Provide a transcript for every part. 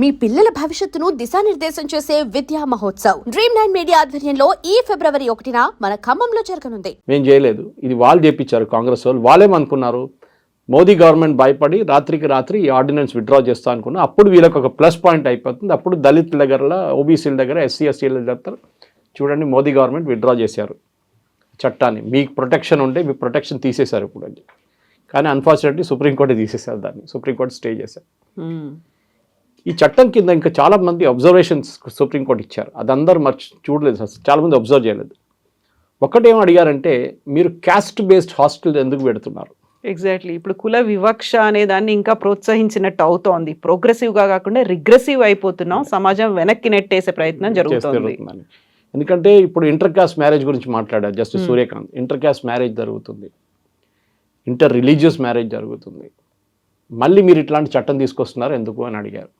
మీ పిల్లల భవిష్యత్తును దిశానిర్దేశం చేసే విద్యా మహోత్సవ్. డ్రీమ్ నైన్ మీడియా ఆధ్వర్యంలో ఈ ఫిబ్రవరి ఒకటిన మన ఖమ్మంలో జరగనుంది. మేము చేయలేదు. ఇది వాళ్ళు చేపించారు కాంగ్రెస్ వాళ్ళు. వాళ్ళేమనుకున్నారు మోదీ గవర్నమెంట్ భయపడి రాత్రికి రాత్రి ఈ ఆర్డినెన్స్ విత్డ్రా చేస్తా అనుకున్నా. అప్పుడు వీళ్ళకి ఒక ప్లస్ పాయింట్ అయిపోతుంది. అప్పుడు దళితుల దగ్గర ఓబీసీల దగ్గర ఎస్సీ ఎస్టీల దగ్గర చూడండి మోదీ గవర్నమెంట్ విత్డ్రా చేశారు. చట్టాన్ని మీకు ప్రొటెక్షన్ ఉంటే మీ ప్రొటెక్షన్ తీసేశారు ఇప్పుడు అది కానీ అన్ఫార్చునేట్లీ సుప్రీంకోర్టు తీసేశారు దాన్ని. సుప్రీంకోర్టు స్టే చేశారు. ఈ చట్టం కింద ఇంకా చాలా మంది అబ్జర్వేషన్స్ సుప్రీంకోర్టు ఇచ్చారు. అది అందరూ మర్చి చూడలేదు అసలు. చాలా మంది అబ్జర్వ్ చేయలేదు. ఒకటేం అడిగారంటే మీరు క్యాస్ట్ బేస్డ్ హాస్టల్ ఎందుకు పెడుతున్నారు? ఎగ్జాక్ట్లీ ఇప్పుడు కుల వివక్ష అనే దాన్ని ఇంకా ప్రోత్సహించినట్టు అవుతోంది. ప్రోగ్రెసివ్గా కాకుండా రిగ్రెసివ్ అయిపోతున్నాం. సమాజం వెనక్కి నెట్టేసే ప్రయత్నం చేస్తే జరుగుతుంది. ఎందుకంటే ఇప్పుడు ఇంటర్ కాస్ట్ మ్యారేజ్ గురించి మాట్లాడారు justice Suryakant inter caste marriage జరుగుతుంది. ఇంటర్ రిలీజియస్ మ్యారేజ్ జరుగుతుంది. మళ్ళీ మీరు ఇట్లాంటి చట్టం తీసుకొస్తున్నారు ఎందుకు అని అడిగారు.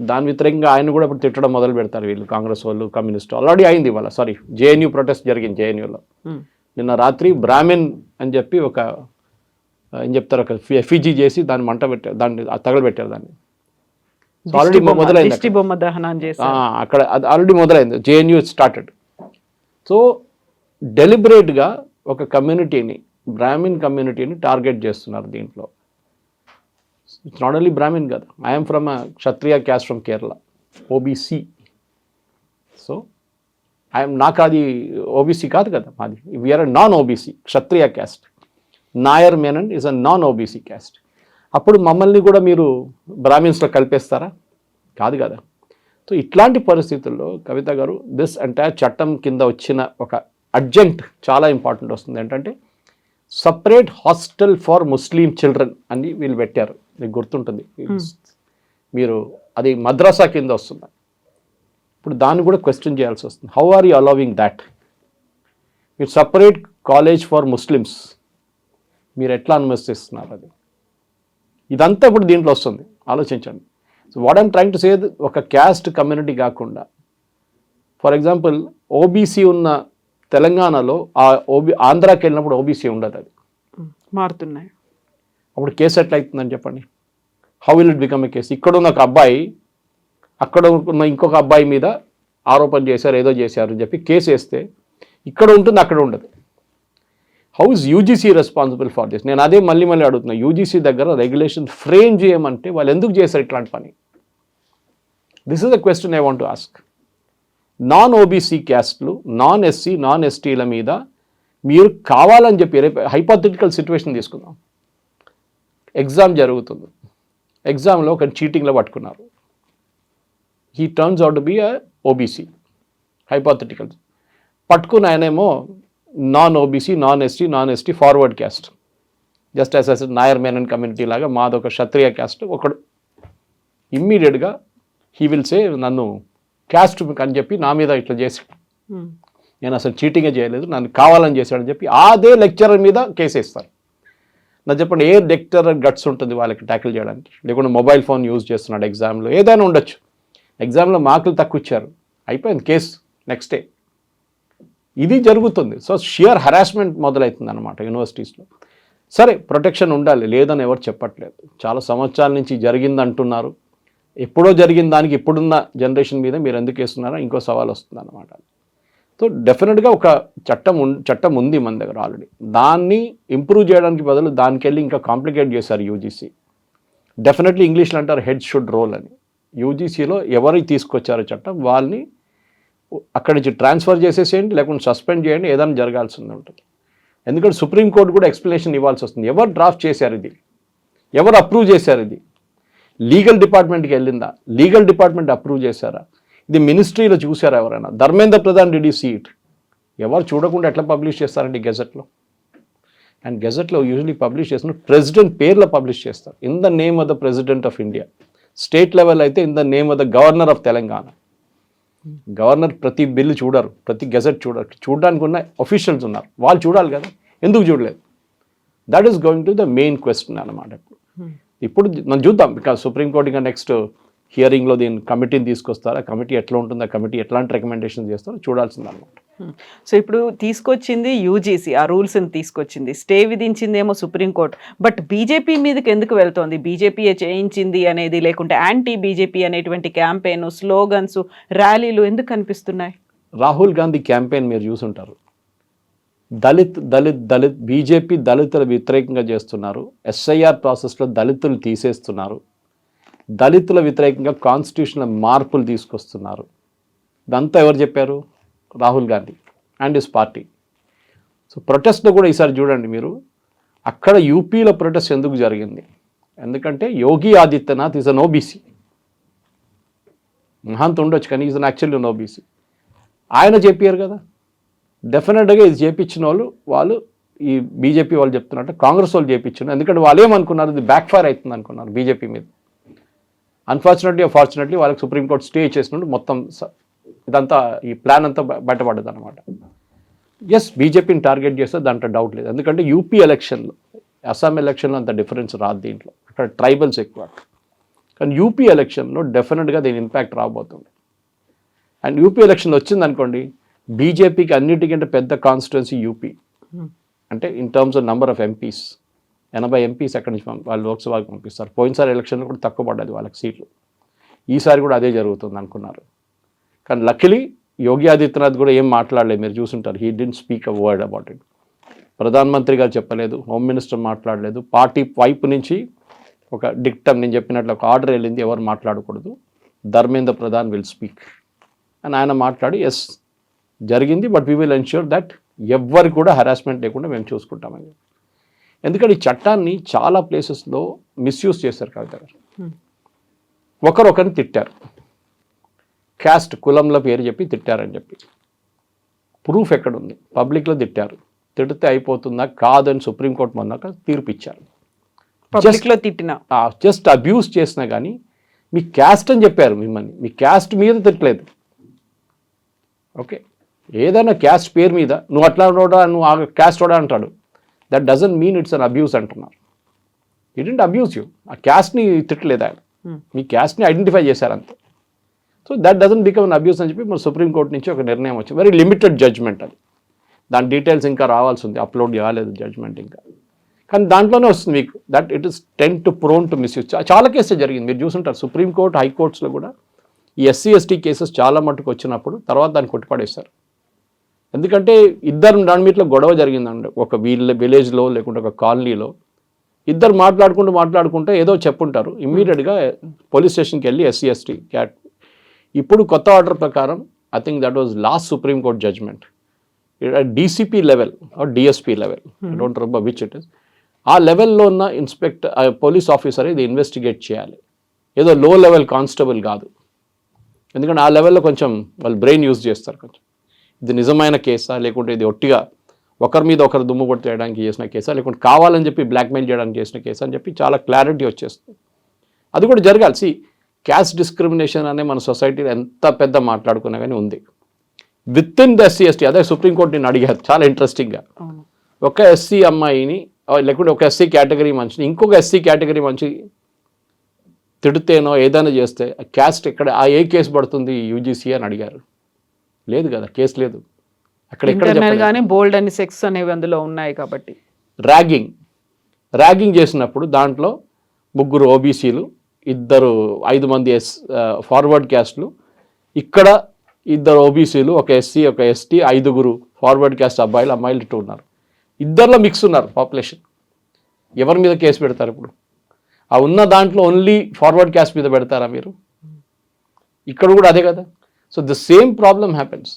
దాని వ్యతిరేకంగా ఆయన కూడా ఇప్పుడు తిట్టడం మొదలు పెడతారు వీళ్ళు కాంగ్రెస్ వాళ్ళు కమ్యూనిస్ట్ ఆల్రెడీ అయింది ఇవాళ సారీ జేఎన్యూ ప్రొటెస్ట్ జరిగింది జేఎన్యూలో Hmm. నిన్న రాత్రి బ్రాహ్మిన్ అని చెప్పి ఒక ఏం చెప్తారు ఒక ఎఫీజీ చేసి దాన్ని మంట పెట్టారు దాన్ని తగలబెట్టారు దాన్ని. బొమ్మ- మొదలైంది బొమ్మ దహనం చేసి అక్కడ అది ఆల్రెడీ మొదలైంది జేఎన్యూ స్టార్టెడ్ సో డెలిబరేట్గా ఒక కమ్యూనిటీని బ్రాహ్మిన్ కమ్యూనిటీని టార్గెట్ చేస్తున్నారు దీంట్లో. ఇట్స్ నాట్ ఓన్లీ బ్రాహ్మిన్ కదా I'm from Kshatriya caste from Kerala OBC so I'm నాకు అది ఓబీసీ కాదు కదా మాది. We're non OBC Kshatriya caste Nair Menon is a non OBC caste అప్పుడు మమ్మల్ని కూడా మీరు బ్రాహ్మిన్స్లో కలిపేస్తారా? కాదు కదా. సో ఇట్లాంటి పరిస్థితుల్లో కవిత గారు దిస్ ఎంటైర్ చట్టం కింద వచ్చిన ఒక అర్జెంట్ చాలా ఇంపార్టెంట్ వస్తుంది. ఏంటంటే separate hostel for Muslim children అని వీళ్ళు పెట్టారు. మీకు గుర్తుంటుంది. మీరు అది మద్రసా కింద వస్తుంది. ఇప్పుడు దాన్ని కూడా క్వశ్చన్ చేయాల్సి వస్తుంది. How are you allowing that మీరు సపరేట్ కాలేజ్ ఫర్ ముస్లిమ్స్ మీరు ఎట్లా అనుమతిస్తున్నారు అది? ఇదంతా ఇప్పుడు దీంట్లో వస్తుంది. ఆలోచించండి. So what I'm trying to say ఒక క్యాస్ట్ కమ్యూనిటీ కాకుండా ఫర్ ఎగ్జాంపుల్ ఓబీసీ ఉన్న తెలంగాణలో ఆ ఓబీ ఆంధ్రాకి వెళ్ళినప్పుడు ఓబీసీ ఉండదు అది. మారుతున్నాయి. అప్పుడు కేసు ఎట్లా అవుతుందని చెప్పండి. How will it become a case ఇక్కడ ఉన్న ఒక అబ్బాయి అక్కడ ఉన్న ఇంకొక అబ్బాయి మీద ఆరోపణ చేశారు ఏదో చేశారు అని చెప్పి కేసు వేస్తే ఇక్కడ ఉంటుంది అక్కడ ఉండదు. How is UGC responsible for this నేను అదే మళ్ళీ మళ్ళీ అడుగుతున్నా. యూజీసీ దగ్గర రెగ్యులేషన్ ఫ్రేమ్ చేయమంటే వాళ్ళు ఎందుకు చేశారు ఇట్లాంటి పని? This is the question I want ask non OBC క్యాస్ట్లు non SC non ఎస్టీల మీద మీరు కావాలని చెప్పి రేపు హైపోథెటికల్ సిచ్యువేషన్ తీసుకుందాం. ఎగ్జామ్ జరుగుతుంది. ఎగ్జామ్లో ఒక చీటింగ్లో పట్టుకున్నారు. He turns out be OBC hypothetical పట్టుకున్న ఆయనేమో non OBC non ST non ST forward caste just as us Nair Menon community లాగా మాదొక క్షత్రియ క్యాస్ట్ ఒకడు ఇమ్మీడియట్గా హీ విల్ సే నన్ను క్యాస్ట్ అని చెప్పి నా మీద ఇట్లా చేసి Hmm. నేను అసలు చీటింగే చేయలేదు నన్ను కావాలని చేశాడని చెప్పి అదే లెక్చరర్ మీద కేసు వేస్తారు నా చెప్పండి ఏ డెక్టర్ గట్స్ ఉంటుంది వాళ్ళకి ట్యాకిల్ చేయడానికి? లేకుండా మొబైల్ ఫోన్ యూజ్ చేస్తున్నాడు ఎగ్జామ్లో ఏదైనా ఉండొచ్చు. ఎగ్జామ్లో మార్కులు తక్కువ ఇచ్చారు అయిపోయింది కేసు నెక్స్ట్ డే. ఇది జరుగుతుంది. సో షియర్ హరాస్మెంట్ మొదలవుతుంది అనమాట యూనివర్సిటీస్లో. సరే ప్రొటెక్షన్ ఉండాలి లేదని ఎవరు చెప్పట్లేదు. చాలా సంవత్సరాల నుంచి జరిగింది అంటున్నారు ఎప్పుడో జరిగిన దానికి ఇప్పుడున్న జనరేషన్ మీద మీరు ఎందుకు వేస్తున్నారో ఇంకో సవాల్ వస్తుంది అనమాట సో డెఫినెట్గా ఒక చట్టం చట్టం ఉంది మన దగ్గర ఆల్రెడీ దాన్ని ఇంప్రూవ్ చేయడానికి బదులు దానికి వెళ్ళి ఇంకా కాంప్లికేట్ చేశారు యూజీసీ డెఫినెట్లీ ఇంగ్లీష్లో అంటారు హెడ్ షుడ్ రోల్ అని. యూజీసీలో ఎవరికి తీసుకొచ్చారో చట్టం వాళ్ళని అక్కడి నుంచి ట్రాన్స్ఫర్ చేసేసేయండి లేకుంటే సస్పెండ్ చేయండి ఏదైనా జరగాల్సి ఉంటుంది. ఎందుకంటే సుప్రీంకోర్టు కూడా ఎక్స్ప్లెనేషన్ ఇవ్వాల్సి వస్తుంది. ఎవరు డ్రాఫ్ట్ చేశారు ఇది? ఎవరు అప్రూవ్ చేశారు ఇది? లీగల్ డిపార్ట్మెంట్కి వెళ్ళిందా? లీగల్ డిపార్ట్మెంట్ అప్రూవ్ చేశారా? ఇది మినిస్ట్రీలో చూసారా ఎవరైనా? ధర్మేంద్ర ప్రధాన్ డిడి సీట్ ఎవరు చూడకుండా ఎట్లా పబ్లిష్ చేస్తారండి గెజెట్లో? అండ్ గెజెట్లో యూజువలీ పబ్లిష్ చేసిన ప్రెసిడెంట్ పేర్లో పబ్లిష్ చేస్తారు. In the name of the president of India. State level అయితే in the name of the governor of Telangana. Governor ప్రతి బిల్లు చూడరు ప్రతి గెజెట్ చూడరు. చూడడానికి ఉన్న అఫీషియల్స్ ఉన్నారు. వాళ్ళు చూడాలి కదా. ఎందుకు చూడలేదు? That is going to the main question అనమాట ఇప్పుడు ఇప్పుడు మనం చూద్దాం. బికాస్ సుప్రీంకోర్టు ఇంకా నెక్స్ట్ హియరింగ్లో దీని కమిటీని తీసుకొస్తారా? కమిటీ ఎట్లా ఉంటుందో? కమిటీ ఎట్లాంటి రికమెండేషన్ చేస్తారో చూడాల్సింది అనమాట సో ఇప్పుడు తీసుకొచ్చింది యూజీసీ ఆ రూల్స్ తీసుకొచ్చింది. స్టే విధించిందేమో సుప్రీంకోర్టు. బట్ బీజేపీ మీదకి ఎందుకు వెళ్తోంది? బీజేపీ చేయించింది అనేది లేకుంటే యాంటీ బీజేపీ అనేటువంటి క్యాంపెయిన్ స్లోగన్స్ ర్యాలీలు ఎందుకు కనిపిస్తున్నాయి రాహుల్ గాంధీ క్యాంపెయిన్ మీరు చూసుంటారు. దళిత్ దళిత్ దళిత్ బీజేపీ దళితుల వ్యతిరేకంగా చేస్తున్నారు. ఎస్ఐఆర్ ప్రాసెస్లో దళితులు తీసేస్తున్నారు. దళితుల వ్యతిరేకంగా కాన్స్టిట్యూషన్ మార్పులు తీసుకొస్తున్నారు. ఇదంతా ఎవరు చెప్పారు? Rahul Gandhi and his party so ప్రొటెస్ట్లో కూడా ఈసారి చూడండి మీరు. అక్కడ యూపీలో ప్రొటెస్ట్ ఎందుకు జరిగింది? ఎందుకంటే Yogi Adityanath is an OBC మహాంత ఉండొచ్చు కానీ is an actually an OBC ఆయన చెప్పారు కదా. డెఫినెట్గా ఇది చేపించిన వాళ్ళు వాళ్ళు ఈ బీజేపీ వాళ్ళు చెప్తున్నట్టు కాంగ్రెస్ వాళ్ళు చేపించారు ఎందుకంటే వాళ్ళు ఏమనుకున్నారు? ఇది బ్యాక్ ఫైర్ అవుతుంది అనుకున్నారు బీజేపీ మీద. అన్ఫార్చునేట్లీ ఫార్చునేట్లీ వాళ్ళకి సుప్రీంకోర్టు స్టే చేసినట్టు మొత్తం ఇదంతా ఈ ప్లాన్ అంతా బయటపడ్డది అనమాట ఎస్ బీజేపీని టార్గెట్ చేస్తే దాంట్లో డౌట్ లేదు. ఎందుకంటే యూపీ ఎలక్షన్లో అస్సాం ఎలక్షన్లో అంత డిఫరెన్స్ రాదు దీంట్లో. అక్కడ ట్రైబల్స్ ఎక్కువ. కానీ యూపీ ఎలక్షన్లో డెఫినెట్గా దీని ఇంపాక్ట్ రాబోతుంది. అండ్ యూపీ ఎలక్షన్ వచ్చింది అనుకోండి బీజేపీకి అన్నిటికంటే పెద్ద కాన్స్టిట్యున్సీ యూపీ అంటే in terms of number of MPs ఎనభై ఎంపీస్ ఎక్కడి నుంచి వాళ్ళు లోక్సభకి పంపిస్తారు. పోయినసారి ఎలక్షన్లో కూడా తక్కువ పడ్డది వాళ్ళకి సీట్లు. ఈసారి కూడా అదే జరుగుతుంది అనుకున్నారు. కానీ లక్లీ యోగి ఆదిత్యనాథ్ కూడా ఏం మాట్లాడలేదు. మీరు చూసుంటారు. He didn't speak a word about it ప్రధానమంత్రి గారు చెప్పలేదు. హోమ్ మినిస్టర్ మాట్లాడలేదు. పార్టీ వైపు నుంచి ఒక డిక్టమ్ నేను చెప్పినట్లు ఒక ఆర్డర్ వెళ్ళింది. ఎవరు మాట్లాడకూడదు. ధర్మేంద్ర ప్రధాన్ విల్ స్పీక్ అని ఆయన మాట్లాడి ఎస్ జరిగింది but we will ensure that ఎవ్వరు కూడా హరాస్మెంట్ లేకుండా మేము చూసుకుంటామని చెప్పి. ఎందుకంటే ఈ చట్టాన్ని చాలా ప్లేసెస్లో మిస్యూజ్ చేశారు కవిత గారు. ఒకరొకరిని తిట్టారు. క్యాస్ట్ కులంలో పేరు చెప్పి తిట్టారని చెప్పి. ప్రూఫ్ ఎక్కడుంది? పబ్లిక్లో తిట్టారు. తిడితే అయిపోతుందా? కాదని సుప్రీంకోర్టు మొన్నాక తీర్పు ఇచ్చారు పబ్లిక్లో తిట్టిన జస్ట్ అబ్యూస్ చేసినా కానీ మీ క్యాస్ట్ అని చెప్పారు మిమ్మల్ని. మీ క్యాస్ట్ మీద తిట్టలేదు. ఓకే? ఏదైనా క్యాస్ట్ పేరు మీద నువ్వు అట్లా నువ్వు ఆ క్యాస్ట్ రోడా అంటాడు. That doesn't mean it's an abuse అంటున్నారు. ఇట్ అబ్యూస్ యూ ఆ క్యాస్ట్ని తిట్టలేదు ఆయన. మీ క్యాస్ట్ని ఐడెంటిఫై చేశారు అంతే. So that doesn't become an abuse అని చెప్పి మన సుప్రీంకోర్టు నుంచి ఒక నిర్ణయం వచ్చింది. వెరీ లిమిటెడ్ జడ్జ్మెంట్ అది. దాని డీటెయిల్స్ ఇంకా రావాల్సి ఉంది. అప్లోడ్ కాలేదు జడ్జ్మెంట్ ఇంకా. కానీ దాంట్లోనే వస్తుంది మీకు. That it is tend to prone to misuse చాలా కేసులు జరిగింది. మీరు చూసుంటారు. సుప్రీంకోర్టు హైకోర్ట్స్లో కూడా ఈ ఎస్సీ ఎస్టీ కేసెస్ చాలా మటుకు వచ్చినప్పుడు తర్వాత దాన్ని కొట్టిపడేశారు. ఎందుకంటే ఇద్దరు దాని మీట్లో గొడవ జరిగిందండి. ఒక వీళ్ళ విలేజ్లో లేకుంటే ఒక కాలనీలో. ఇద్దరు మాట్లాడుకుంటూ మాట్లాడుకుంటే ఏదో చెప్పుంటారు. ఇమ్మీడియట్గా పోలీస్ స్టేషన్కి వెళ్ళి ఎస్సీ ఎస్టీ క్యాట్ ఇప్పుడు కొత్త ఆర్డర్ ప్రకారం I think that was last supreme court judgment. DCP level DSP level don't remember which it is. ఆ లెవెల్లో ఉన్న ఇన్స్పెక్టర్ పోలీస్ ఆఫీసర్ ఇది ఇన్వెస్టిగేట్ చేయాలి. ఏదో లో లెవెల్ కానిస్టేబుల్ కాదు. ఎందుకంటే ఆ లెవెల్లో కొంచెం వాళ్ళు బ్రెయిన్ యూజ్ చేస్తారు కొంచెం. ఇది నిజమైన కేసా? లేకుంటే ఇది ఒట్టిగా ఒకరి మీద ఒకరు దుమ్ము కొట్టేయడానికి చేసిన కేసా? లేకుంటే కావాలని చెప్పి బ్లాక్మెయిల్ చేయడానికి చేసిన కేసా అని చెప్పి చాలా క్లారిటీ వచ్చేస్తుంది. అది కూడా జరగాలి. సి క్యాస్ట్ డిస్క్రిమినేషన్ అనే మన సొసైటీలో ఎంత పెద్ద మాట్లాడుకున్నా కానీ ఉంది. With in the SC ST అదే సుప్రీంకోర్టు నేను అడిగారు. చాలా ఇంట్రెస్టింగ్గా ఒక ఎస్సీ అమ్మాయిని లేకుంటే ఒక ఎస్సీ కేటగిరీ మనిషిని ఇంకొక ఎస్సీ కేటగిరీ మనిషి తిడితేనో ఏదైనా చేస్తే క్యాస్ట్ ఎక్కడ ఆ ఏ కేసు పడుతుంది? యూజీసీ అని అడిగారు. లేదు కదా కేసు లేదు. అక్కడ ఎక్కడ. గానే బోల్డ్ అని సెక్స్ అనేవి అందులో ఉన్నాయి కాబట్టి. ర్యాగింగ్ ర్యాగింగ్ చేసినప్పుడు దాంట్లో ముగ్గురు ఓబీసీలు ఇద్దరు ఐదు మంది ఎస్ ఫార్వర్డ్ క్యాస్ట్లు ఇక్కడ ఇద్దరు ఓబీసీలు ఒక ఎస్సీ ఒక ఎస్టీ ఐదుగురు ఫార్వర్డ్ క్యాస్ట్ అబ్బాయిలు అమ్మాయిలు ఇటు ఉన్నారు. ఇద్దరిలో మిక్స్ ఉన్నారు పాపులేషన్ ఎవరి మీద కేసు పెడతారు ఇప్పుడు? ఆ ఉన్న దాంట్లో ఓన్లీ ఫార్వర్డ్ క్యాస్ట్ మీద పెడతారా మీరు? ఇక్కడ కూడా అదే కదా. So the same problem happens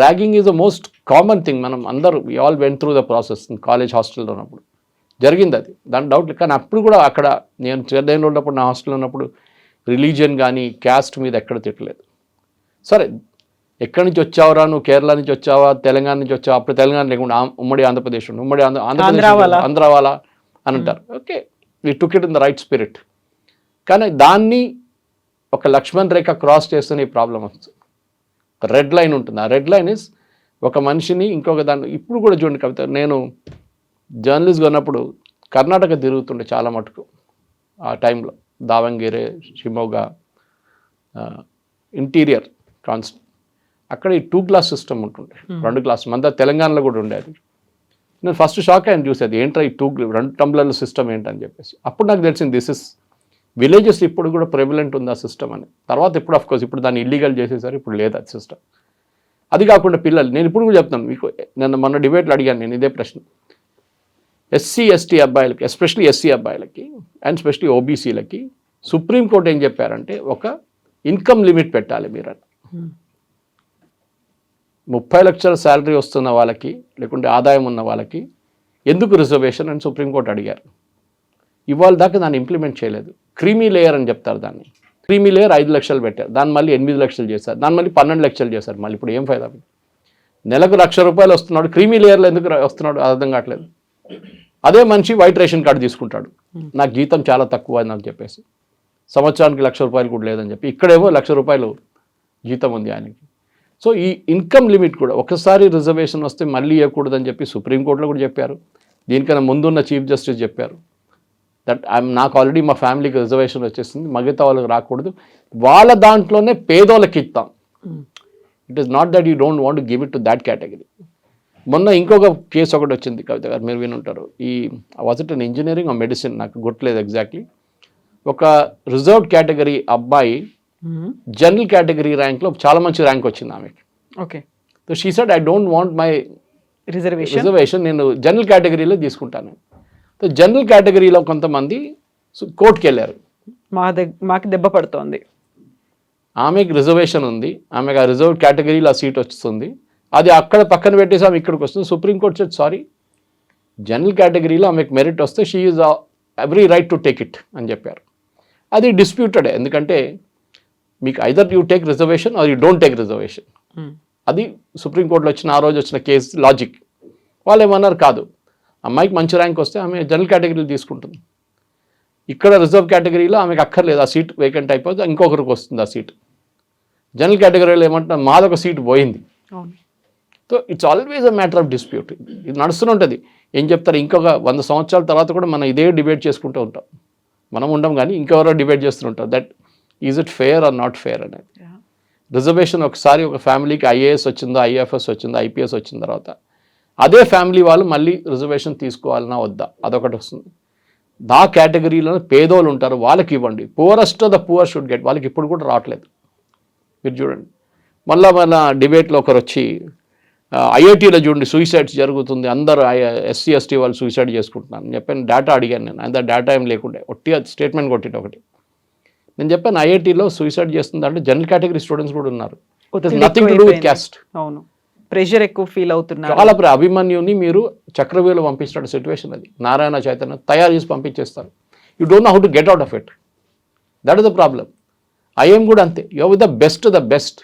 ragging is the most common thing మనం అందరూ we all went through the process college హాస్టల్లో ఉన్నప్పుడు. జరిగింది అది. దాని డౌట్ కానీ అప్పుడు కూడా అక్కడ నేను చెన్నైలో ఉన్నప్పుడు నా హాస్టల్లో ఉన్నప్పుడు రిలీజియన్ కానీ క్యాస్ట్ మీద ఎక్కడ తిట్టలేదు. సరే ఎక్కడి నుంచి వచ్చావురా నువ్వు? కేరళ నుంచి వచ్చావా? తెలంగాణ నుంచి వచ్చావా? అప్పుడు తెలంగాణ లేకుండా ఉమ్మడి ఆంధ్రప్రదేశ్ ఉండు. ఉమ్మడి ఆంధ్ర ఆంధ్రప్రదేశ్ ఆంధ్రా వాళ్ళ. ఆంధ్ర వాళ్ళ అని అంటారు. Okay we took it in the right spirit కానీ దాన్ని ఒక లక్ష్మణ్ రేఖ క్రాస్ చేస్తేనే ఈ ప్రాబ్లం వస్తుంది. రెడ్ లైన్ ఉంటుంది. ఆ రెడ్ లైన్ ఇస్ ఒక మనిషిని ఇంకొక దాన్ని ఇప్పుడు కూడా చూడండి కవిత నేను జర్నలిస్ట్గా ఉన్నప్పుడు కర్ణాటక తిరుగుతుండే చాలా మటుకు ఆ టైంలో. దావంగిరే షిమోగా ఇంటీరియర్ కాన్స్ అక్కడ ఈ టూ క్లాస్ సిస్టమ్ ఉంటుండే. రెండు క్లాస్ మన తెలంగాణలో కూడా ఉండేది నేను ఫస్ట్ షాక్ అయ్యాను చూసేది ఏంట్రా ఈ టూ రెండు టంబ్లర్ల సిస్టమ్ ఏంటని చెప్పేసి. అప్పుడు నాకు తెలిసింది దిస్ ఇస్ విలేజెస్ ఇప్పుడు కూడా ప్రెవిలెంట్ ఉంది ఆ సిస్టమ్ అని. తర్వాత ఇప్పుడు కోర్స్ ఇప్పుడు దాన్ని ఇల్లీగల్ చేసేసారు ఇప్పుడు లేదు అది సిస్టమ్ అది కాకుండా పిల్లలు నేను ఇప్పుడు కూడా చెప్తాను మీకు నేను మొన్న డిబేట్లో అడిగాను నేను ఇదే ప్రశ్న. ఎస్సీ ఎస్టీ అబ్బాయిలకి ఎస్పెషలీ ఎస్సీ అబ్బాయిలకి అండ్ స్పెషలీ ఓబీసీలకి సుప్రీంకోర్టు ఏం చెప్పారంటే ఒక ఇన్కమ్ లిమిట్ పెట్టాలి మీరు అని ముప్పై లక్షల శాలరీ వస్తున్న వాళ్ళకి లేకుంటే ఆదాయం ఉన్న వాళ్ళకి ఎందుకు రిజర్వేషన్ అని సుప్రీంకోర్టు అడిగారు. ఇవాళ దాకా దాన్ని ఇంప్లిమెంట్ చేయలేదు. క్రీమీ లేయర్ అని చెప్తారు దాన్ని. క్రీమీ లేయర్ ఐదు లక్షలు పెట్టారు. దాన్ని మళ్ళీ ఎనిమిది లక్షలు చేశారు. దాన్ని మళ్ళీ పన్నెండు లక్షలు చేశారు. మళ్ళీ ఇప్పుడు ఏం ఫైదా? నెలకు లక్ష రూపాయలు వస్తున్నాడు. క్రీమీ లేయర్లో ఎందుకు వస్తున్నాడు? అర్థం కావట్లేదు. అదే మనిషి వైట్ రేషన్ కార్డు తీసుకుంటాడు. నాకు జీతం చాలా తక్కువ అని చెప్పేసి. సంవత్సరానికి లక్ష రూపాయలు కూడా లేదని చెప్పి. ఇక్కడేమో లక్ష రూపాయలు జీతం ఉంది ఆయనకి. సో ఈ ఇన్కమ్ లిమిట్ కూడా ఒకసారి రిజర్వేషన్ వస్తే మళ్ళీ ఇవ్వకూడదని చెప్పి సుప్రీంకోర్టులో కూడా చెప్పారు. దీనికన్నా ముందున్న చీఫ్ జస్టిస్ చెప్పారు. దట్ ఐఎమ్ నాకు ఆల్రెడీ మా ఫ్యామిలీకి రిజర్వేషన్ వచ్చేసింది. మిగతా వాళ్ళకి రాకూడదు. వాళ్ళ దాంట్లోనే పేదోళ్ళకి ఇస్తాం. It is not that you don't want give it to that category మొన్న ఇంకొక కేసు ఒకటి వచ్చింది కవిత గారు మీరు వినుంటారు. ఈ వాజ్ ఇట్ అన్ ఇంజనీరింగ్ ఆ మెడిసిన్ నాకు గుర్తులేదు ఎగ్జాక్ట్లీ ఒక రిజర్వ్డ్ కేటగిరీ అబ్బాయి జనరల్ కేటగిరీ ర్యాంక్లో చాలా మంచి ర్యాంక్ వచ్చింది ఆమెకి. Okay so she said I don't want my reservation reservation నేను జనరల్ కేటగిరీలో తీసుకుంటాను. జనరల్ కేటగిరీలో కొంతమంది కోర్టుకి వెళ్ళారు. మా దగ్గర మాకు దెబ్బ పడుతోంది. ఆమెకి రిజర్వేషన్ ఉంది. ఆమెకు ఆ రిజర్వ్ కేటగిరీలో ఆ సీట్ వస్తుంది. అది అక్కడ పక్కన పెట్టేసి ఆమె ఇక్కడికి వస్తుంది. సుప్రీంకోర్టు సెట్ సారీ జనరల్ కేటగిరీలో ఆమెకు మెరిట్ వస్తే she is every right to take it అని చెప్పారు. అది డిస్ప్యూటెడ్ ఎందుకంటే మీకు either you take reservation or you don't take reservation అది సుప్రీంకోర్టులో వచ్చిన ఆ రోజు వచ్చిన కేసు లాజిక్ వాళ్ళు ఏమన్నారు కాదు. అమ్మాయికి మంచి ర్యాంక్ వస్తే ఆమె జనరల్ కేటగిరీలో తీసుకుంటుంది. ఇక్కడ రిజర్వ్ కేటగిరీలో ఆమెకు అక్కర్లేదు ఆ సీట్ వేకెంట్ అయిపోతే ఇంకొకరికి వస్తుంది ఆ సీట్ జనరల్ కేటగిరీలో ఏమంటున్నారు మాదొక సీట్ పోయింది. So it's always a matter of dispute ఇది నడుస్తూనే ఉంటుంది. ఏం చెప్తారు ఇంకొక వంద సంవత్సరాల తర్వాత కూడా మనం ఇదే డిబేట్ చేసుకుంటూ ఉంటాం. మనం ఉండం కానీ ఇంకెవరో డిబేట్ చేస్తుంటాం that is it fair or not fair అనేది. రిజర్వేషన్ ఒకసారి ఒక ఫ్యామిలీకి ఐఏఎస్ వచ్చిందో ఐఎఫ్ఎస్ వచ్చిందో ఐపీఎస్ వచ్చిన తర్వాత అదే ఫ్యామిలీ వాళ్ళు మళ్ళీ రిజర్వేషన్ తీసుకోవాలన్నా వద్దా? అదొకటి వస్తుంది. ఆ కేటగిరీలో పేదోళ్ళు ఉంటారు వాళ్ళకి ఇవ్వండి. Poorest the poor should get వాళ్ళకి ఇప్పుడు కూడా రావట్లేదు. మీరు చూడండి. మళ్ళా మన డిబేట్లో ఒకరు వచ్చి ఐఐటీలో చూడండి సూసైడ్స్ జరుగుతుంది. అందరూ ఎస్సీ ఎస్టీ వాళ్ళు సూసైడ్ చేసుకుంటున్నారు. నేను చెప్పాను డేటా అడిగాను నేను. అంత డేటా ఏం లేకుండే. ఒట్టి స్టేట్మెంట్ కొట్టిన ఒకటి. నేను చెప్పాను ఐఐటీలో సూసైడ్ చేస్తుంది అంటే జనరల్ కేటగిరీ స్టూడెంట్స్ కూడా ఉన్నారు. Nothing to do with. Caste అవును. ప్రెషర్ ఎక్కువ ఫీల్ అవుతున్నారు. చాలా అభిమన్యుని మీరు చక్రవ్యూహలో పంపించిన సిచ్యువేషన్ అది. నారాయణ చైతన్య తయారు చేసి పంపించేస్తారు. You don't know how to get out of it that is the problem I'm కూడా అంతే. You with the best the best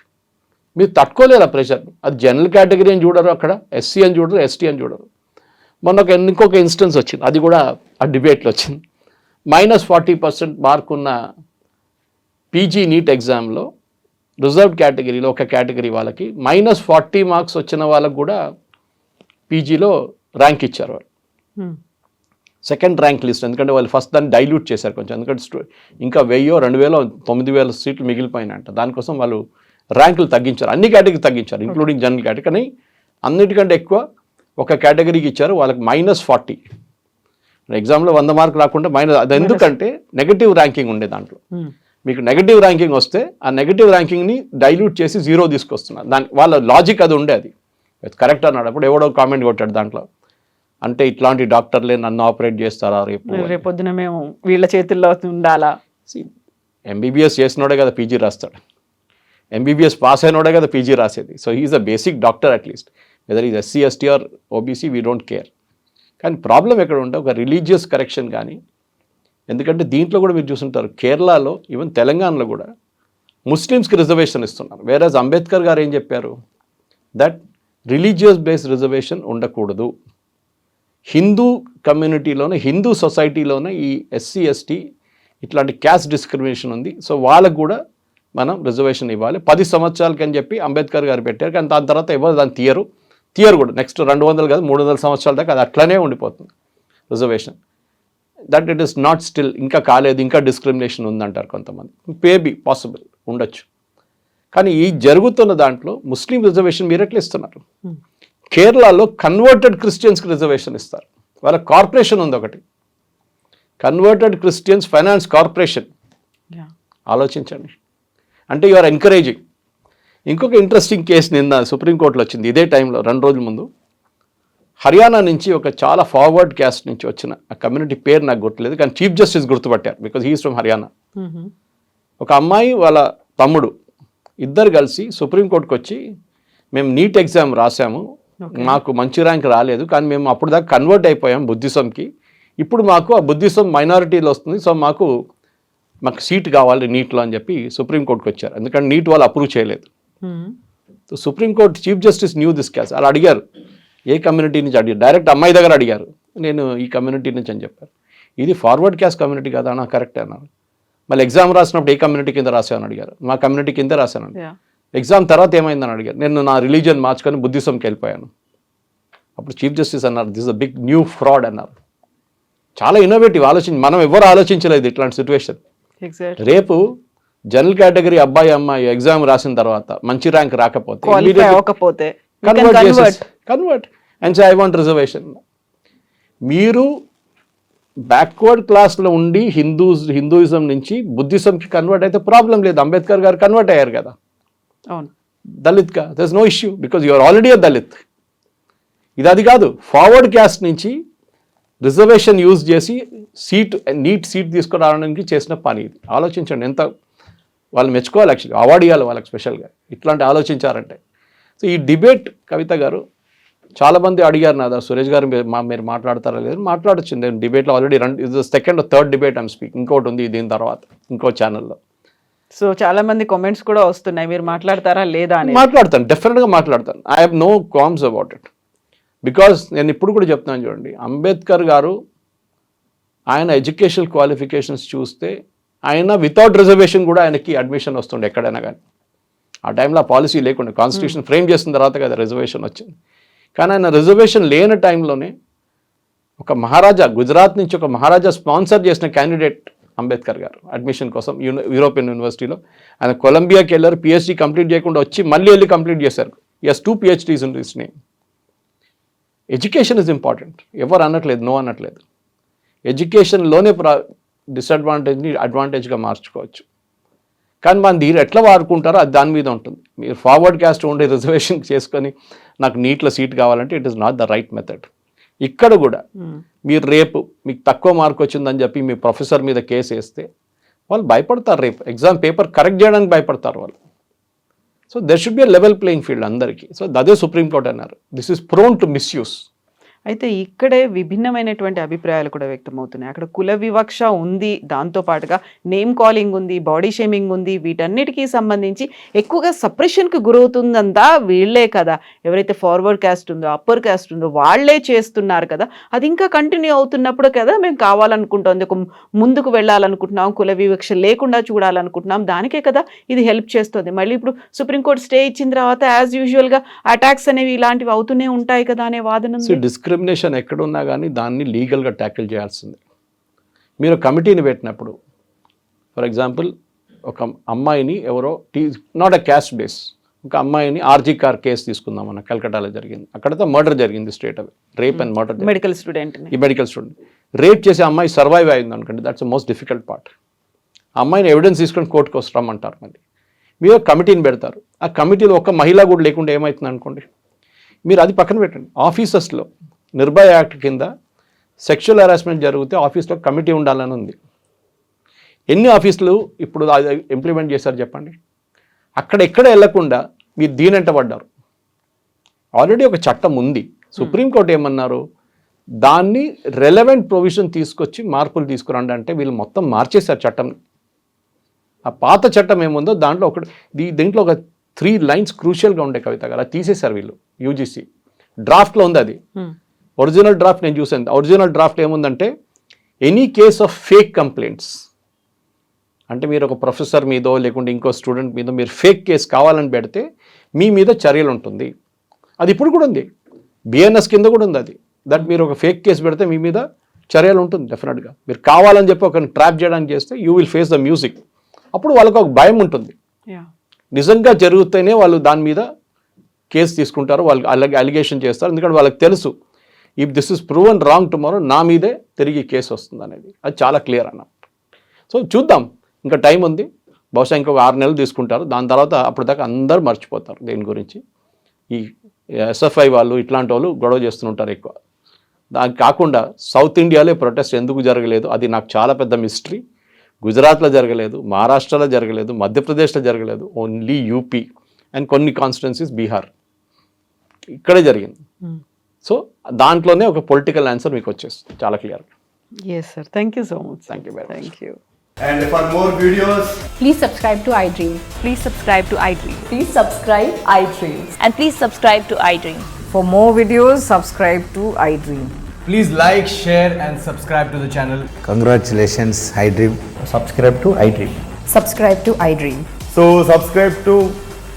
మీరు తట్టుకోలేరు ఆ ప్రెషర్ అది జనరల్ కేటగిరీ అని చూడరు అక్కడ ఎస్సీ అని చూడరు ఎస్టీ అని చూడరు. మొన్న ఒక ఇంకొక ఇన్స్టెన్స్ వచ్చింది. అది కూడా ఆ డిబేట్లో వచ్చింది. మైనస్ ఫార్టీ పర్సెంట్ మార్క్ ఉన్న పీజీ నీట్ ఎగ్జామ్లో రిజర్వ్డ్ కేటగిరీలో ఒక కేటగిరీ వాళ్ళకి మైనస్ ఫార్టీ మార్క్స్ వచ్చిన వాళ్ళకి కూడా పీజీలో ర్యాంక్ ఇచ్చారు వాళ్ళు. Hmm. సెకండ్ ర్యాంక్ లిస్ట్ ఎందుకంటే వాళ్ళు ఫస్ట్ దాన్ని డైల్యూట్ చేశారు కొంచెం. ఎందుకంటే ఇంకా వెయ్యో రెండు వేలో తొమ్మిది వేల సీట్లు మిగిలిపోయినాయంట. దానికోసం వాళ్ళు ర్యాంకులు తగ్గించారు. అన్ని కేటగిరీ తగ్గించారు ఇంక్లూడింగ్ జనరల్ కేటగిరీ కానీ అన్నిటికంటే ఎక్కువ ఒక కేటగిరీకి ఇచ్చారు వాళ్ళకి మైనస్ ఫార్టీ. ఎగ్జామ్లో వంద మార్క్ రాకుండా మైనస్ అది ఎందుకంటే నెగటివ్ ర్యాంకింగ్ ఉండే దాంట్లో. Hmm. మీకు నెగటివ్ ర్యాంకింగ్ వస్తే ఆ నెగటివ్ ర్యాంకింగ్ని డైల్యూట్ చేసి జీరో తీసుకొస్తున్నారు దాని వాళ్ళ లాజిక్ అది ఉండే అది. కరెక్ట్ అన్నాడు. అప్పుడు ఎవడో కామెంట్ కొట్టాడు దాంట్లో. అంటే ఇట్లాంటి డాక్టర్లే నన్ను ఆపరేట్ చేస్తారా రేపు? రేపొద్దున మేము వీళ్ళ చేతుల్లో ఉండాలా? ఎంబీబీఎస్ చేసినోడే కదా పీజీ రాస్తాడు. ఎంబీబీఎస్ పాస్ అయినోడే కదా పీజీ రాసేది. So he's a basic doctor at least whether is SC ST or OBC we don't care కానీ ప్రాబ్లం ఎక్కడ ఉంటే ఒక రిలీజియస్ కరెక్షన్ కానీ ఎందుకంటే దీంట్లో కూడా మీరు చూసుంటారు కేరళలో ఈవెన్ తెలంగాణలో కూడా ముస్లిమ్స్కి రిజర్వేషన్ ఇస్తున్నారు. వేరేజ్ అంబేద్కర్ గారు ఏం చెప్పారు? దట్ రిలీజియస్ బేస్డ్ రిజర్వేషన్ ఉండకూడదు. హిందూ కమ్యూనిటీలోనే హిందూ సొసైటీలోనే ఈ ఎస్సీ ఎస్టీ ఇట్లాంటి క్యాస్ట్ డిస్క్రిమినేషన్ ఉంది. సో వాళ్ళకు కూడా మనం రిజర్వేషన్ ఇవ్వాలి. పది సంవత్సరాలకి అని చెప్పి అంబేద్కర్ గారు పెట్టారు. కానీ దాని తర్వాత ఎవరు దాన్ని తీయరు? తీయరు కూడా. నెక్స్ట్ రెండు వందలు కాదు మూడు వందల సంవత్సరాల దాకా అది అట్లనే ఉండిపోతుంది. Reservation that it is not still ఇంకా కాలేదు ఇంకా డిస్క్రిమినేషన్ ఉందంటారు కొంతమంది. మేబీ పాసిబుల్ ఉండొచ్చు. కానీ ఈ జరుగుతున్న దాంట్లో ముస్లిం రిజర్వేషన్ మీరు ఎట్లా ఇస్తున్నారు? Hmm. కేరళలో కన్వర్టెడ్ క్రిస్టియన్స్కి రిజర్వేషన్ ఇస్తారు. వాళ్ళ కార్పొరేషన్ ఉంది ఒకటి. Converted Christians finance corporation. ఆలోచించండి. అంటే యు ఆర్ ఎంకరేజింగ్ ఇంకొక ఇంట్రెస్టింగ్ కేసు నిన్న సుప్రీంకోర్టులో వచ్చింది. ఇదే టైంలో రెండు రోజుల ముందు. హర్యానా నుంచి ఒక చాలా ఫార్వర్డ్ క్యాస్ట్ నుంచి వచ్చిన ఆ కమ్యూనిటీ పేరు నాకు గుర్తులేదు కానీ చీఫ్ జస్టిస్ గుర్తుపట్టారు బికాజ్ హీస్ ఫ్రమ్ హర్యానా. ఒక అమ్మాయి వాళ్ళ తమ్ముడు ఇద్దరు కలిసి సుప్రీంకోర్టుకు వచ్చి మేము నీట్ ఎగ్జామ్ రాసాము మాకు మంచి ర్యాంక్ రాలేదు కానీ మేము అప్పుడు దాకా కన్వర్ట్ అయిపోయాం బుద్ధిజంకి ఇప్పుడు మాకు ఆ బుద్ధిజం మైనారిటీలో వస్తుంది సో మాకు మాకు సీట్ కావాలి నీట్లో అని చెప్పి సుప్రీంకోర్టుకు వచ్చారు. ఎందుకంటే నీట్ వాళ్ళు అప్రూవ్ చేయలేదు. So supreme court chief justice knew this case అలా అడిగారు ఏ కమ్యూనిటీ నుంచి అడిగారు? డైరెక్ట్ అమ్మాయి దగ్గర అడిగారు. నేను ఈ కమ్యూనిటీ నుంచి అని చెప్పారు. ఇది ఫార్వర్డ్ క్యాస్ట్ కమ్యూనిటీ కదా? అన్న కరెక్ట్ అన్నారు. మళ్ళీ ఎగ్జామ్ రాసినప్పుడు ఏ కమ్యూనిటీ కింద రాసామని అడిగారు. మా కమ్యూనిటీ కింద రాశాను Yeah. ఎగ్జామ్ తర్వాత ఏమైందని అడిగారు. నేను నా రిలీజియన్ మార్చుకొని బుద్ధిజంకి వెళ్ళిపోయాను. అప్పుడు చీఫ్ జస్టిస్ అన్నారు this a big new fraud అన్నారు. చాలా ఇన్నోవేటివ్ ఆలోచించి మనం ఎవరు ఆలోచించలేదు ఇట్లాంటి సిచ్యువేషన్. రేపు జనరల్ కేటగిరీ అబ్బాయి అమ్మాయి ఎగ్జామ్ రాసిన తర్వాత మంచి ర్యాంక్ రాకపోతే convert convert and I want reservation మీరు బ్యాక్వర్డ్ క్లాస్లో ఉండి హిందూ హిందూయిజం నుంచి బుద్ధిజంకి కన్వర్ట్ అయితే ప్రాబ్లం లేదు. అంబేద్కర్ గారు కన్వర్ట్ అయ్యారు కదా. అవును. దళిత్గా there's no issue because you're already a Dalit ఇది అది కాదు. ఫార్వర్డ్ క్యాస్ట్ నుంచి రిజర్వేషన్ యూజ్ చేసి సీట్ నీట్ సీట్ తీసుకురావడానికి చేసిన పని ఇది. ఆలోచించండి ఎంత వాళ్ళు మెచ్చుకోవాలి యాక్చువల్లీ అవార్డు ఇవ్వాలి వాళ్ళకి స్పెషల్గా ఇట్లాంటి ఆలోచించారంటే. సో ఈ డిబేట్ కవిత గారు చాలామంది అడిగారు నా సురేష్ గారు మీరు మాట్లాడతారా లేదు? మాట్లాడచ్చు నేను డిబేట్లో ఆల్రెడీ రెండు ఇది second third debate I'm speak ఇంకోటి ఉంది దీని తర్వాత ఇంకో ఛానల్లో సో చాలా మంది కామెంట్స్ కూడా వస్తున్నాయి మీరు మాట్లాడతారా లేదా అని మాట్లాడతాను డెఫినెట్గా మాట్లాడతాను. I have no qualms about it because నేను ఇప్పుడు కూడా చెప్తున్నాను చూడండి అంబేద్కర్ గారు ఆయన ఎడ్యుకేషనల్ క్వాలిఫికేషన్స్ చూస్తే ఆయన వితౌట్ రిజర్వేషన్ కూడా ఆయనకి అడ్మిషన్ వస్తుండే ఎక్కడైనా కానీ. ఆ టైంలో ఆ పాలసీ లేకుండా కాన్స్టిట్యూషన్ ఫ్రేమ్ చేసిన తర్వాత కదా రిజర్వేషన్ వచ్చింది. కానీ ఆయన రిజర్వేషన్ లేని టైంలోనే ఒక మహారాజా గుజరాత్ నుంచి ఒక మహారాజా స్పాన్సర్ చేసిన క్యాండిడేట్ అంబేద్కర్ గారు అడ్మిషన్ కోసం యూ యూరోపియన్ యూనివర్సిటీలో ఆయన కొలంబియాకి వెళ్ళారు పిహెచ్డి కంప్లీట్ చేయకుండా వచ్చి మళ్ళీ వెళ్ళి కంప్లీట్ చేశారు. Yes two PhDs in this name education is important ఎవరు అనట్లేదు నో అనట్లేదు. ఎడ్యుకేషన్లోనే ప్రా డిసడ్వాంటేజ్ని అడ్వాంటేజ్గా మార్చుకోవచ్చు. కానీ మన ఎట్లా వాడుకుంటారో అది దాని మీద ఉంటుంది. మీరు ఫార్వర్డ్ క్యాస్ట్ ఉండే రిజర్వేషన్ చేసుకొని నాకు నీట్లో సీట్ కావాలంటే it is not the right method ఇక్కడ కూడా మీరు రేపు మీకు తక్కువ మార్క్ వచ్చిందని చెప్పి మీ ప్రొఫెసర్ మీద కేసు వేస్తే వాళ్ళు భయపడతారు రేపు. ఎగ్జామ్ పేపర్ కరెక్ట్ చేయడానికి భయపడతారు వాళ్ళు. So there should be level playing field అందరికీ. సో అదే సుప్రీంకోర్టు అన్నారు. This is prone to misuse అయితే ఇక్కడే విభిన్నమైనటువంటి అభిప్రాయాలు కూడా వ్యక్తమవుతున్నాయి. అక్కడ కుల వివక్ష ఉంది దాంతో పాటుగా నేమ్ కాలింగ్ ఉంది బాడీ షేమింగ్ ఉంది వీటన్నిటికీ సంబంధించి ఎక్కువగా సప్రెషన్కి గురవుతుందంతా వీళ్ళే కదా. ఎవరైతే ఫార్వర్డ్ క్యాస్ట్ ఉందో అప్పర్ క్యాస్ట్ ఉందో వాళ్ళే చేస్తున్నారు కదా. అది ఇంకా కంటిన్యూ అవుతున్నప్పుడు కదా మేము కావాలనుకుంటాం. ఒక ముందుకు వెళ్ళాలనుకుంటున్నాం కుల వివక్ష లేకుండా చూడాలనుకుంటున్నాం. దానికే కదా ఇది హెల్ప్ చేస్తుంది. మళ్ళీ ఇప్పుడు సుప్రీంకోర్టు స్టే ఇచ్చిన తర్వాత యాజ్ యూజువల్గా అటాక్స్ అనేవి ఇలాంటివి అవుతూనే ఉంటాయి కదా అనే వాదన డిస్క్రిమినేషన్ ఎక్కడున్నా కానీ దాన్ని లీగల్గా ట్యాకిల్ చేయాల్సిందే. మీరు కమిటీని పెట్టినప్పుడు ఫర్ ఎగ్జాంపుల్ ఒక అమ్మాయిని ఎవరో టీ నాట్ అ క్యాస్ట్ బేస్ ఒక అమ్మాయిని ఆర్జీ కార్ కేసు తీసుకుందాం మన కలకటాలో జరిగింది. అక్కడతో మర్డర్ జరిగింది straight away. Rape and murder medical student ఈ మెడికల్ స్టూడెంట్. రేప్ చేసి అమ్మాయి సర్వైవ్ అయింది అనుకోండి దట్స్ మోస్ట్ డిఫికల్ట్ పార్ట్. అమ్మాయిని ఎవిడెన్స్ తీసుకొని కోర్టుకు వస్తామంటారు మళ్ళీ. మీరు కమిటీని పెడతారు. ఆ కమిటీలో ఒక మహిళ కూడా లేకుండా ఏమవుతుంది అనుకోండి మీరు అది పక్కన పెట్టండి. ఆఫీసెస్లో నిర్భయ యాక్ట్ కింద సెక్షువల్ హెరాస్మెంట్ జరిగితే ఆఫీస్లో కమిటీ ఉండాలని ఉంది. ఎన్ని ఆఫీసులు ఇప్పుడు ఇంప్లిమెంట్ చేశారు చెప్పండి? అక్కడ ఎక్కడ వెళ్ళకుండా మీరు దీనంట పడ్డారు. ఆల్రెడీ ఒక చట్టం ఉంది. సుప్రీంకోర్టు ఏమన్నారు? దాన్ని రెలవెంట్ ప్రొవిజన్ తీసుకొచ్చి మార్పులు తీసుకురండి అంటే వీళ్ళు మొత్తం మార్చేశారు చట్టం. ఆ పాత చట్టం ఏముందో దాంట్లో ఒకటి దీ- దీంట్లో ఒక త్రీ లైన్స్ క్రూషియల్గా ఉండే కవిత గారు అది తీసేశారు వీళ్ళు యూజీసీ. డ్రాఫ్ట్లో ఉంది అది. Hmm. ఒరిజినల్ డ్రాఫ్ట్ నేను చూసాను ఒరిజినల్ డ్రాఫ్ట్ ఏముందంటే any case of fake complaints అంటే మీరు ఒక ప్రొఫెసర్ మీదో లేకుంటే ఇంకో స్టూడెంట్ మీదో మీరు ఫేక్ కేసు కావాలని పెడితే మీ మీద చర్యలు ఉంటుంది. అది ఇప్పుడు కూడా ఉంది. బిఎన్ఎస్ కింద కూడా ఉంది అది. దట్ మీరు ఒక ఫేక్ కేసు పెడితే మీ మీద చర్యలు ఉంటుంది డెఫినెట్గా మీరు కావాలని చెప్పి ఒకరిని ట్రాప్ చేయడానికి చేస్తే you will face the music అప్పుడు వాళ్ళకి ఒక భయం ఉంటుంది. నిజంగా జరిగితేనే వాళ్ళు దాని మీద కేసు తీసుకుంటారు వాళ్ళు అలాగే అలిగేషన్ చేస్తారు. ఎందుకంటే వాళ్ళకి తెలుసు if this is proven wrong tomorrow నా మీదే తిరిగి కేసు వస్తుంది అనేది అది చాలా క్లియర్ అన్న సో చూద్దాం. ఇంకా టైం ఉంది. బహుశా ఇంకొక ఆరు నెలలు తీసుకుంటారు. దాని తర్వాత అప్పటిదాకా అందరూ మర్చిపోతారు దీని గురించి. ఈ ఎస్ఎఫ్ఐ వాళ్ళు ఇట్లాంటి వాళ్ళు గొడవ చేస్తుంటారు ఎక్కువ. దానికి కాకుండా సౌత్ ఇండియాలో ప్రొటెస్ట్ ఎందుకు జరగలేదు? అది నాకు చాలా పెద్ద మిస్టరీ గుజరాత్లో జరగలేదు. మహారాష్ట్రలో జరగలేదు. మధ్యప్రదేశ్లో జరగలేదు. ఓన్లీ యూపీ అండ్ కొన్ని కాన్స్టిట్యున్సీస్ బీహార్ ఇక్కడే జరిగింది. Hmm. సో దాంట్లోనే ఒక పొలిటికల్ ఆన్సర్ మీకు వచ్చేస్తుంది చాలా clear yes sir thank you so much Thank you very much. Thank you And for more videos, Please subscribe to iDream. Please subscribe to iDream. Please subscribe iDream. And please subscribe to iDream. For more videos, subscribe to iDream. please like, share, and subscribe to the channel. Congratulations, iDream. subscribe to iDream. Subscribe to iDream. So, subscribe to